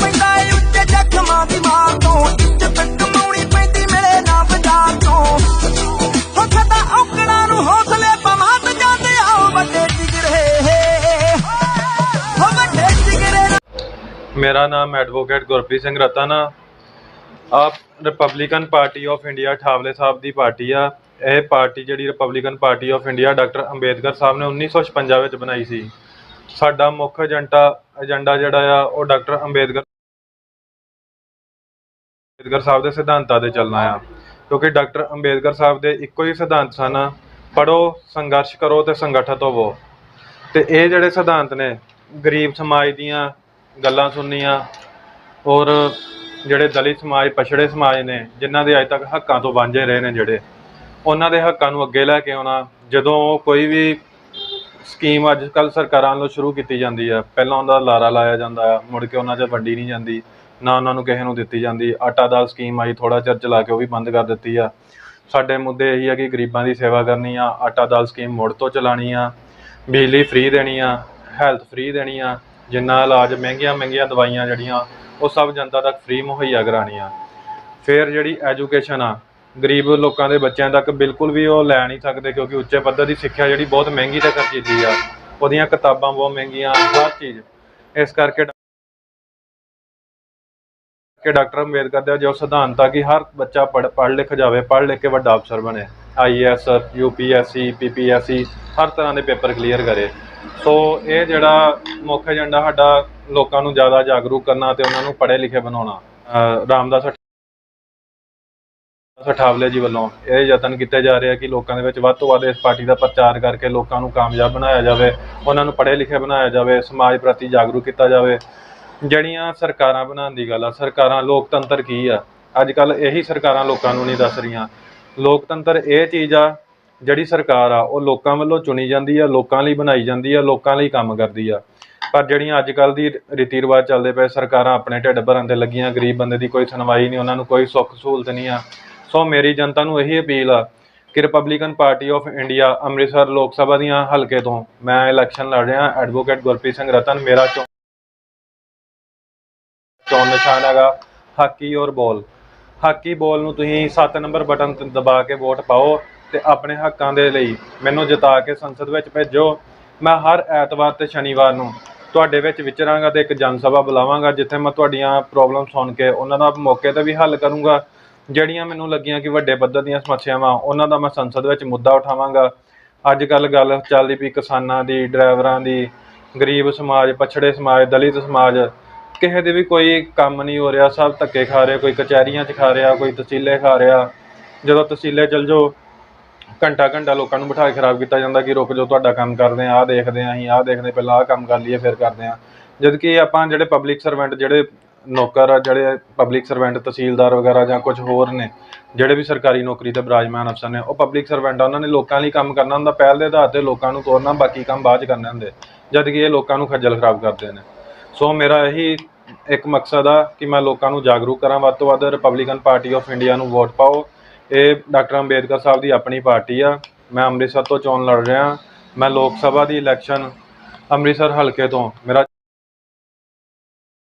ਪੈਂਦਾ ਉੱਤੇ ਜ਼ਖਮਾਂ ਦੀ ਮਾਰ ਤੋਂ। ਇੱਜ਼ਤ ਕਮਾਉਣੀ ਪੈਂਦੀ ਮੇਰੇ ਨਾਲ ਬਾਜ਼ਾਰ ਤੋਂ। ਹੋ ਸਦਾ ਔਕੜਾਂ ਨੂੰ ਹੌਸਲੇ ਪਮਾਤ ਜਾਂਦੇ ਆਓ ਵੱਡੇ ਜਿਗਰੇ। ਹੋ ਵੱਡੇ ਜਿਗਰੇ ਮੇਰਾ ਨਾਮ ਐਡਵੋਕੇਟ ਗੁਰਪ੍ਰੀਤ ਸਿੰਘ ਰਤਾਨਾ ਆਪ Republican party of India Thawale ਸਾਹਿਬ ਦੀ ਪਾਰਟੀ ਆ। ਇਹ ਪਾਰਟੀ ਜਿਹੜੀ Republican party of India doctor Ambedkar ਸਾਹਿਬ ਨੇ 1956 ਵਿੱਚ ਬਣਾਈ ਸੀ। ਸਾਡਾ ਮੁੱਖ ਏਜੰਟਾ, ਏਜੰਡਾ ਜਿਹੜਾ ਆ, ਉਹ ਡਾਕਟਰ ਅੰਬੇਦਕਰ ਅੰਬੇਦਕਰ ਸਾਹਿਬ ਦੇ ਸਿਧਾਂਤਾਂ ਤੇ ਚੱਲਣਾ ਆ। ਕਿਉਂਕਿ ਡਾਕਟਰ ਅੰਬੇਦਕਰ ਸਾਹਿਬ ਦੇ ਇੱਕੋ ਹੀ ਸਿਧਾਂਤ ਸਨ ਪੜੋ ਸੰਘਰਸ਼ ਕਰੋ ਤੇ ਸੰਗਠਿਤ ਹੋਵੋ। ਤੇ ਇਹ ਜਿਹੜੇ ਸਿਧਾਂਤ ਨੇ, ਗਰੀਬ ਸਮਾਜ ਦੀਆਂ ਗੱਲਾਂ ਸੁਣਨੀਆਂ ਔਰ ਜਿਹੜੇ ਦਲਿਤ ਸਮਾਜ, ਪਛੜੇ ਸਮਾਜ ਨੇ, ਜਿਨ੍ਹਾਂ ਦੇ ਅਜੇ ਤੱਕ ਹੱਕਾਂ ਤੋਂ ਵਾਂਝੇ ਰਹੇ ਨੇ ਜਿਹੜੇ, ਉਹਨਾਂ ਦੇ ਹੱਕਾਂ ਨੂੰ ਅੱਗੇ ਲੈ ਕੇ ਆਉਣਾ, ਜਦੋਂ ਕੋਈ ਵੀ ਸਕੀਮ ਅੱਜ ਕੱਲ ਸਰਕਾਰਾਂ ਵੱਲੋਂ ਸ਼ੁਰੂ ਕੀਤੀ ਜਾਂਦੀ ਆ। ਪਹਿਲਾਂ ਉਹਦਾ ਲਾਰਾ ਲਾਇਆ ਜਾਂਦਾ ਆ, ਮੁੜ ਕੇ ਉਹਨਾਂ 'ਚ ਵੰਡੀ ਨਹੀਂ ਜਾਂਦੀ, ਨਾ ਉਹਨਾਂ ਨੂੰ ਕਿਸੇ ਨੂੰ ਦਿੱਤੀ ਜਾਂਦੀ। ਆਟਾ ਦਾਲ ਸਕੀਮ ਆਈ ਥੋੜਾ ਚਿਰ ਚਲਾ ਕੇ ਉਹ ਵੀ ਬੰਦ ਕਰ ਦਿੱਤੀ ਆ। ਸਾਡੇ ਮੁੱਦੇ ਇਹੀ ਆ ਕਿ ਗਰੀਬਾਂ ਦੀ ਸੇਵਾ ਕਰਨੀ ਆ, ਆਟਾ ਦਾਲ ਸਕੀਮ ਮੁੜ ਤੋਂ ਚਲਾਣੀ ਆ, ਬਿਜਲੀ ਫ੍ਰੀ ਦੇਣੀ ਆ ਹੈਲਥ ਫ੍ਰੀ ਦੇਣੀ ਆ, ਜਿੰਨਾ ਇਲਾਜ ਮਹਿੰਗੀਆਂ ਮਹਿੰਗੀਆਂ ਦਵਾਈਆਂ ਜਿਹੜੀਆਂ, ਉਹ ਸਭ ਜਨਤਾ ਤੱਕ ਫ੍ਰੀ ਮੁਹੱਈਆ ਕਰਾਉਣੀਆਂ ਫਿਰ ਜਿਹੜੀ ਐਜੂਕੇਸ਼ਨ ਆ ਗਰੀਬ ਲੋਕਾਂ ਦੇ ਬੱਚਿਆਂ ਤੱਕ ਬਿਲਕੁਲ ਵੀ ਉਹ ਲੈ ਨਹੀਂ ਸਕਦੇ ਕਿਉਂਕਿ ਉੱਚੇ ਪੱਧਰ ਦੀ ਸਿੱਖਿਆ ਜਿਹੜੀ ਬਹੁਤ ਮਹਿੰਗੀ ਤੇ ਖਰਚੀਲੀ ਆ। ਉਹਦੀਆਂ ਕਿਤਾਬਾਂ ਬਹੁਤ ਮਹਿੰਗੀਆਂ, ਹਰ ਚੀਜ਼। ਇਸ ਕਰਕੇ ਕਿ ਡਾਕਟਰ ਅੰਬੇਦਕਰ ਦਾ ਜੋ ਸਿਧਾਂਤ ਆ ਕਿ ਹਰ ਬੱਚਾ ਪੜ੍ਹ ਪੜ੍ਹ ਲਿਖ ਜਾਵੇ, ਪੜ੍ਹ ਲਿਖ ਕੇ ਵੱਡਾ ਅਫਸਰ ਬਣੇ। ਆਈਏਐਸ ਯੂਪੀਐਸਸੀ ਪੀਪੀਐਸਸੀ ਹਰ ਤਰ੍ਹਾਂ ਦੇ ਪੇਪਰ ਕਲੀਅਰ ਕਰੇ। ਸੋ ਇਹ ਜਿਹੜਾ ਮੁੱਖ ਏਜੰਡਾ ਸਾਡਾ ਲੋਕਾਂ ਨੂੰ ਜ਼ਿਆਦਾ ਜਾਗਰੂਕ ਕਰਨਾ ਤੇ ਉਹਨਾਂ ਨੂੰ ਪੜ੍ਹੇ ਲਿਖੇ ਬਣਾਉਣਾ। ਰਾਮਦਾਸ ਸਠਾਵਲੇ ਜੀ ਵੱਲੋਂ। ਇਹ ਯਤਨ ਕੀਤੇ ਜਾ ਰਹੇ ਆ ਕਿ ਲੋਕਾਂ ਦੇ ਵਿੱਚ ਵੱਧ ਤੋਂ ਵੱਧ ਇਸ ਪਾਰਟੀ ਦਾ ਪ੍ਰਚਾਰ ਕਰਕੇ ਲੋਕਾਂ ਨੂੰ ਕਾਮਯਾਬ ਬਣਾਇਆ ਜਾਵੇ, ਉਹਨਾਂ ਨੂੰ ਪੜ੍ਹੇ ਲਿਖੇ ਬਣਾਇਆ ਜਾਵੇ, ਸਮਾਜ ਪ੍ਰਤੀ ਜਾਗਰੂਕ ਕੀਤਾ ਜਾਵੇ। ਜਿਹੜੀਆਂ ਸਰਕਾਰਾਂ ਬਣਾਉਣ ਦੀ ਗੱਲ ਆ, ਸਰਕਾਰਾਂ ਲੋਕਤੰਤਰ ਕੀ ਆ? ਅੱਜ ਕੱਲ ਇਹੀ ਸਰਕਾਰਾਂ ਲੋਕਾਂ ਨੂੰ ਨਹੀਂ ਦੱਸ ਰਹੀਆਂ। ਲੋਕਤੰਤਰ ਇਹ ਚੀਜ਼ ਆ, ਜਿਹੜੀ ਸਰਕਾਰ ਆ, ਉਹ ਲੋਕਾਂ ਵੱਲੋਂ ਚੁਣੀ ਜਾਂਦੀ ਆ, ਲੋਕਾਂ ਲਈ ਬਣਾਈ ਜਾਂਦੀ ਆ, ਲੋਕਾਂ ਲਈ ਕੰਮ ਕਰਦੀ ਆ। ਪਰ ਜਿਹੜੀਆਂ ਅੱਜ ਕੱਲ ਦੀ ਰੀਤੀ ਰਿਵਾਜ ਚੱਲਦੇ ਪਏ ਸਰਕਾਰਾਂ ਆਪਣੇ ਢਿੱਡ ਭਰਨ ਤੇ ਲੱਗੀਆਂ, ਗਰੀਬ ਬੰਦੇ ਦੀ ਕੋਈ ਸੁਣਵਾਈ ਨਹੀਂ, ਉਹਨਾਂ ਨੂੰ ਕੋਈ ਸੁੱਖ ਸਹੂਲਤ ਨਹੀਂ ਆ। ਸੋ ਮੇਰੀ ਜਨਤਾ ਨੂੰ ਇਹੀ ਅਪੀਲ ਆ ਕਿ Republican party of India Amritsar Lok Sabha ਦੀਆਂ ਹਲਕੇ ਤੋਂ ਮੈਂ ਇਲੈਕਸ਼ਨ ਲੜ ਰਿਹਾ ਐਡਵੋਕੇਟ ਗੁਰਪ੍ਰੀਤ ਸਿੰਘ ਰਤਨ, ਮੇਰਾ ਚੋਣ ਚੋਣ ਨਿਸ਼ਾਨ ਹੈਗਾ, ਹਾਕੀ ਔਰ ਬੋਲ ਹਾਕੀ ਬੋਲ ਨੂੰ ਤੁਸੀਂ 7 ਨੰਬਰ ਬਟਨ ਦਬਾ ਕੇ ਵੋਟ ਪਾਓ ਤੇ ਆਪਣੇ ਹੱਕਾਂ ਦੇ ਲਈ ਮੈਨੂੰ ਜਿਤਾ ਕੇ ਸੰਸਦ ਵਿੱਚ ਭੇਜੋ। ਮੈਂ ਹਰ ਐਤਵਾਰ ਤੇ ਸ਼ਨੀਵਾਰ ਨੂੰ ਤੁਹਾਡੇ ਵਿੱਚ ਵਿਚਰਾਂਗਾ ਤੇ ਇੱਕ ਜਨ ਸਭਾ ਬੁਲਾਵਾਂਗਾ, ਜਿੱਥੇ ਮੈਂ ਤੁਹਾਡੀਆਂ ਪ੍ਰੋਬਲਮ ਸੁਣ ਕੇ ਉਹਨਾਂ ਦਾ ਮੌਕੇ ਤੇ ਵੀ ਹੱਲ ਕਰੂੰਗਾ। ਜਿਹੜੀਆਂ ਮੈਨੂੰ ਲੱਗੀਆਂ ਕਿ ਵੱਡੇ ਪੱਧਰ ਦੀਆਂ ਸਮੱਸਿਆਵਾਂ, ਉਹਨਾਂ ਦਾ ਮੈਂ ਸੰਸਦ ਵਿੱਚ ਮੁੱਦਾ ਉਠਾਵਾਂਗਾ। ਅੱਜ ਕੱਲ ਗੱਲ ਚੱਲਦੀ ਪਈ ਕਿਸਾਨਾਂ ਦੀ, ਡਰਾਈਵਰਾਂ ਦੀ, ਗਰੀਬ ਸਮਾਜ, ਪਛੜੇ ਸਮਾਜ, ਦਲਿਤ ਸਮਾਜ। ਕਿਸੇ ਦੇ ਵੀ ਕੋਈ ਕੰਮ ਨਹੀਂ ਹੋ ਰਿਹਾ, ਸਭ ਧੱਕੇ ਖਾ ਰਹੇ, ਕੋਈ ਕਚਹਿਰੀਆਂ 'ਚ ਖਾ ਰਿਹਾ, ਕੋਈ ਤਸੀਲੇ ਖਾ ਰਿਹਾ। ਜਦੋਂ ਤਸੀਲੇ ਚਲ ਜਾਓ, ਘੰਟਾ ਘੰਟਾ ਲੋਕਾਂ ਨੂੰ ਬਿਠਾ ਕੇ ਖਰਾਬ ਕੀਤਾ ਜਾਂਦਾ ਕਿ ਰੁਕ ਜਾਓ, ਤੁਹਾਡਾ ਕੰਮ ਕਰਦੇ ਆ ਆਹ ਦੇਖਦੇ ਆ ਅਸੀਂ, ਆਹ ਦੇਖਦੇ ਪਹਿਲਾਂ ਆਹ ਕੰਮ ਕਰ ਲਈਏ, ਫਿਰ ਕਰਦੇ ਆ ਜਦ ਕਿ ਆਪਾਂ ਜਿਹੜੇ ਪਬਲਿਕ ਸਰਵੈਂਟ ਜਿਹੜੇ ਨੌਕਰ ਆ ਜਿਹੜੇ ਪਬਲਿਕ ਸਰਵੈਂਟ ਤਹਿਸੀਲਦਾਰ ਵਗੈਰਾ ਜਾਂ ਕੁਝ ਹੋਰ ਨੇ, ਜਿਹੜੇ ਵੀ ਸਰਕਾਰੀ ਨੌਕਰੀ ਤੇ ਬਰਾਜਮਾਨ ਅਫਸਰ ਨੇ, ਉਹ ਪਬਲਿਕ ਸਰਵੈਂਟ ਆ, ਉਹਨਾਂ ਨੇ ਲੋਕਾਂ ਲਈ ਕੰਮ ਕਰਨਾ ਹੁੰਦਾ, ਪਹਿਲ ਦੇ ਆਧਾਰ ਤੇ ਲੋਕਾਂ ਨੂੰ ਤੋਰਨਾ, ਬਾਕੀ ਕੰਮ ਬਾਅਦ ਚ ਕਰਨੇ ਹੁੰਦੇ, ਜਦ ਕਿ ਇਹ ਲੋਕਾਂ ਨੂੰ ਖੱਜਲ ਖਰਾਬ ਕਰਦੇ ਨੇ। ਸੋ ਮੇਰਾ ਇਹੀ ਇੱਕ ਮਕਸਦ ਆ ਕਿ ਮੈਂ ਲੋਕਾਂ ਨੂੰ ਜਾਗਰੂਕ ਕਰਾਂ, ਵੱਧ ਤੋਂ ਵੱਧ ਰਿਪਬਲਿਕਨ ਪਾਰਟੀ ਆਫ ਇੰਡੀਆ ਨੂੰ ਵੋਟ ਪਾਓ। ਇਹ ਡਾਕਟਰ ਅੰਬੇਦਕਰ ਸਾਹਿਬ ਦੀ ਆਪਣੀ ਪਾਰਟੀ ਆ। ਮੈਂ ਅੰਮ੍ਰਿਤਸਰ ਤੋਂ ਚੋਣ ਲੜ ਰਿਹਾ, ਮੈਂ ਲੋਕ ਸਭਾ ਦੀ ਇਲੈਕਸ਼ਨ ਅੰਮ੍ਰਿਤਸਰ ਹਲਕੇ ਤੋਂ, ਮੇਰਾ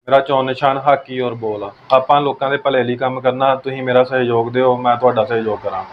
ਮੇਰਾ ਚੋਣ ਨਿਸ਼ਾਨ ਹਾਕੀ ਔਰ ਬੋਲ ਆ। ਆਪਾਂ ਲੋਕਾਂ ਦੇ ਭਲੇ ਲਈ ਕੰਮ ਕਰਨਾ, ਤੁਸੀਂ ਮੇਰਾ ਸਹਿਯੋਗ ਦਿਓ, ਮੈਂ ਤੁਹਾਡਾ ਸਹਿਯੋਗ ਕਰਾਂ।